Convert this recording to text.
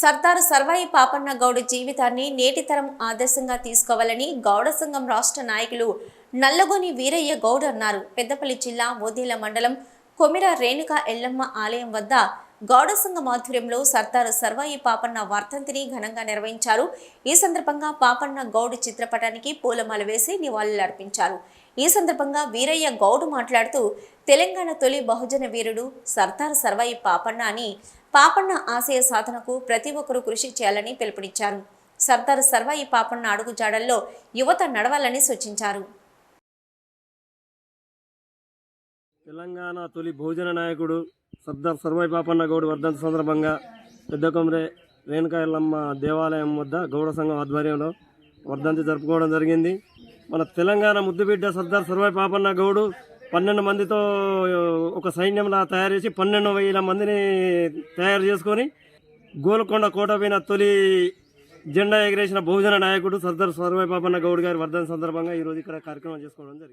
సర్దార్ సర్వాయి పాపన్న గౌడ్ జీవితాన్ని నేటితరం ఆదర్శంగా తీసుకోవాలని గౌడ సంఘం రాష్ట్ర నాయకులు నల్లగొని వీరయ్య గౌడ్ అన్నారు. పెద్దపల్లి జిల్లా ఓదేల మండలం కొమిర రేణుక ఎల్లమ్మ ఆలయం వద్ద గౌడ సంఘం ఆధ్వర్యంలో సర్దార్ సర్వాయి పాపన్న వర్ధంతిని ఘనంగా నిర్వహించారు. ఈ సందర్భంగా పాపన్న గౌడ్ చిత్రపటానికి పూలమాల వేసి నివాళులర్పించారు. ఈ సందర్భంగా వీరయ్య గౌడ్ మాట్లాడుతూ తెలంగాణ తొలి బహుజన వీరుడు సర్దార్ సర్వాయి పాపన్న అని పాపన్న ఆశయ సాధనకు ప్రతి ఒక్కరూ కృషి చేయాలని పిలుపునిచ్చారు. సర్దార్ సర్వాయి పాపన్న అడుగుజాడల్లో యువత నడవాలని సూచించారు. తెలంగాణ తొలి భోజన నాయకుడు సర్దార్ సర్వాయి పాపన్న గౌడ్ వర్ధంతి సందర్భంగా పెద్ద కొమరే రేణుకా ఎల్లమ్మ దేవాలయం వద్ద గౌడ సంఘం ఆధ్వర్యంలో వర్ధంతి జరుపుకోవడం జరిగింది. మన తెలంగాణ ముద్దుబిడ్డ సర్దార్ సర్వాయి పాపన్న గౌడు పన్నెండు మందితో ఒక సైన్యంలా తయారు చేసి పన్నెండు వేల మందిని తయారు చేసుకొని గోల్కొండ కోట పైన తొలి జెండా ఎగిరేసిన బహుజన నాయకుడు సర్దార్ సర్వాయి పాపన్న గౌడ్ గారి వర్ధన సందర్భంగా ఈరోజు ఇక్కడ కార్యక్రమం చేసుకోవడం జరిగింది.